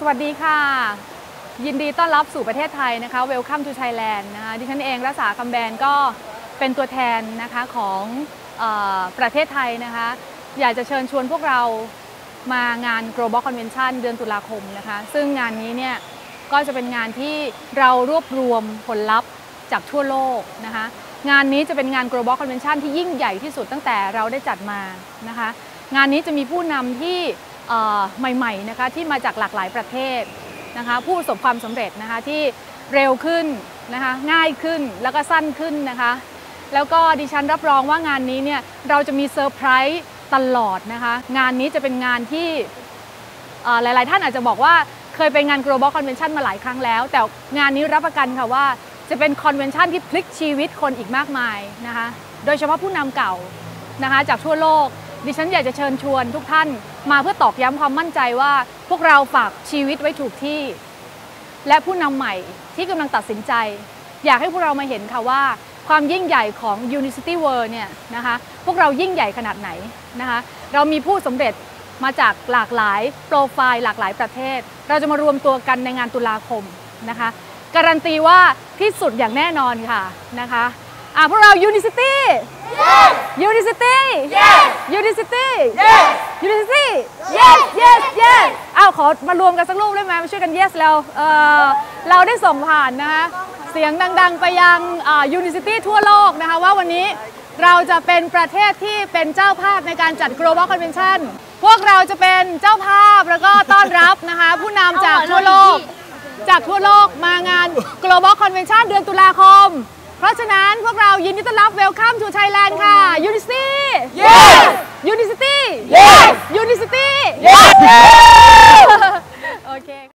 สวัสดีค่ะ ยินดีต้อนรับสู่ประเทศไทยนะคะ Welcome to Thailand นะคะดิฉันเองรัษาคำแบนก็เป็นตัวแทนนะคะของออประเทศไทยนะคะ อยากจะเชิญชวนพวกเรามางาน Global Convention เดือนตุลาคมนะคะ ซึ่งงานนี้เนี่ยก็จะเป็นงานที่เรารวบรวมผลลัพธ์จากทั่วโลกนะคะ งานนี้จะเป็นงาน Global Convention ที่ยิ่งใหญ่ที่สุดตั้งแต่เราได้จัดมานะคะ งานนี้จะมีผู้นำที่ ใหม่ๆนะคะที่มาจากหลากหลายประเทศนะคะผู้ประสบความสำเร็จนะคะที่เร็วขึ้นนะคะง่ายขึ้นแล้วก็สั้นขึ้นนะคะแล้วก็ดิฉันรับรองว่างานนี้เนี่ยเราจะมีเซอร์ไพรส์ตลอดนะคะงานนี้จะเป็นงานที่หลายๆ ท่านอาจจะบอกว่าเคยไปงาน global convention มาหลายครั้งแล้ว แต่งานนี้รับประกันค่ะว่าจะเป็นคอนเวนชันที่พลิกชีวิตคนอีกมากมายนะคะโดยเฉพาะผู้นำเก่านะคะจากทั่วโลก ดิฉันอยากจะเชิญชวนทุกท่านมาเพื่อตอกย้ำความมั่นใจว่า พวกเราฝากชีวิตไว้ถูกที่ และผู้นำใหม่ที่กำลังตัดสินใจ อยากให้พวกเรามาเห็นค่ะว่า ความยิ่งใหญ่ของ Unicity World เนี่ยนะคะพวกเรายิ่งใหญ่ขนาดไหนนะคะเรามีผู้สำเร็จมาจากหลากหลายโปรไฟล์หลากหลายประเทศ เราจะมารวมตัวกันในงานตุลาคมนะคะการันตีว่าที่สุดอย่างแน่นอนค่ะนะคะ อะพวกเรา Unicity Unicity Unicity Unicity yes yes yes อ้าวขอมารวมกันสักรูปได้ไหมมาช่วยกัน yes แล้วเออเราได้ส่งผ่านนะคะเสียงดังๆ ไปยังอ่า Unicity ทั่วโลกนะคะว่าวันนี้เราจะเป็นประเทศที่เป็นเจ้าภาพในการจัด Global Convention พวกเราจะเป็นเจ้าภาพแล้วก็ต้อนรับนะคะผู้นำจากทั่วโลก จากทั่วโลกมางาน Global Convention เดือนตุลาคมเพ ราะฉะนั้นพวกเรายินดีต้อนรับ Welcome to Thailand ค่ะ Unicity Yes! Unicity Yes! Unicity Yes!